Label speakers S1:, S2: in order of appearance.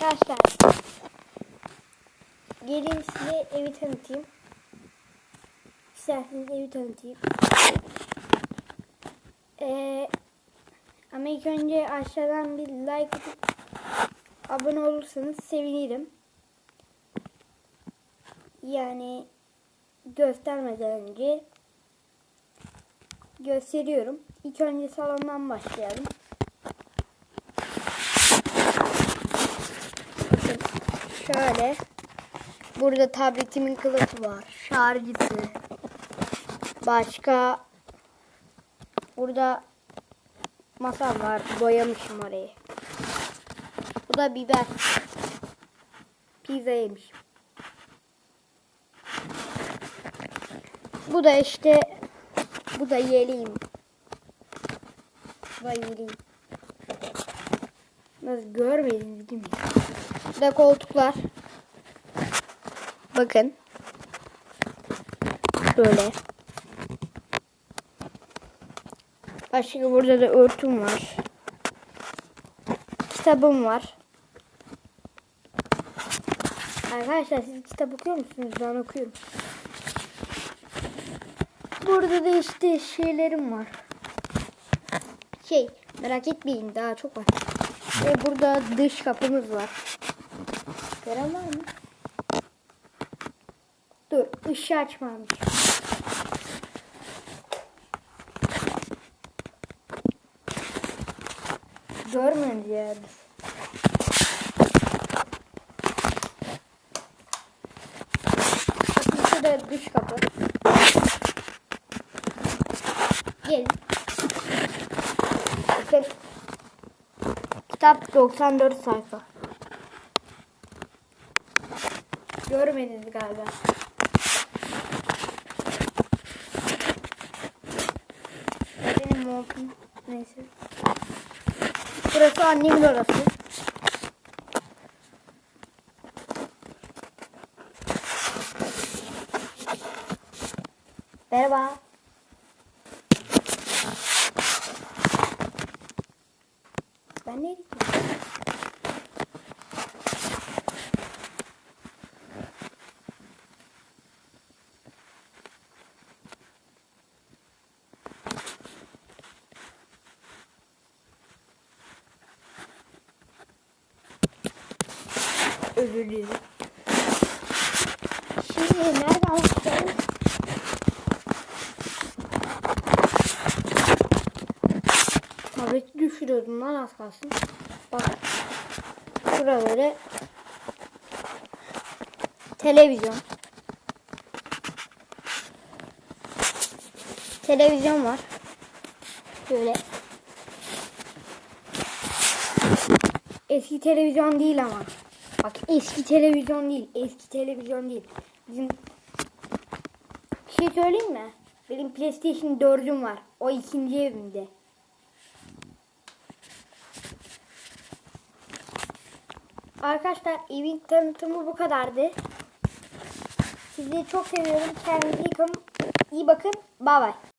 S1: Arkadaşlar gelin size evi tanıtayım. İsterseniz evi tanıtayım. Ee, ama ilk önce aşağıdan bir like atıp abone olursanız sevinirim. Yani göstermeden önce gösteriyorum. İlk önce salondan başlayalım. Bakın şöyle. Burada tabletimin kılıfı var. Şarjısı. Başka burada masam var. Boyamışım orayı. Bu da biber. Pizza yemişim. Bu da işte bu da yeleğim. Bu da yeleğim. Nasıl görmediniz değil mi? Da koltuklar. Bakın. Böyle. Başka burada da örtüm var. Kitabım var. Arkadaşlar siz kitap okuyor musunuz? Ben okuyorum. Burada da işte şeylerim var. Şey merak etmeyin daha çok var. Ve burada dış kapımız var. Gören var mı? Dur ışığı açmamış. Görmüyoruz yani. Bakın şurada dış kapı. Gelin. Bakın. Kitap 94 sayfa. Görmediniz galiba. Benim montum. Neyse. Burası annemin orası. Merhaba. Ben nereye gidiyorum? Özür dilerim. Şimdi nereden başlayalım? Tableti düşürüyordum lan az kalsın. Bak. Şuraları televizyon. Televizyon var. Böyle. Eski televizyon değil ama. Bak eski televizyon değil. Eski televizyon değil. Bizim bir şey söyleyeyim mi? Benim PlayStation 4'üm var. O ikinci evimde. Arkadaşlar evin tanıtımı bu kadardı. Sizi çok seviyorum. Kendinize iyi bakın. Bye bye.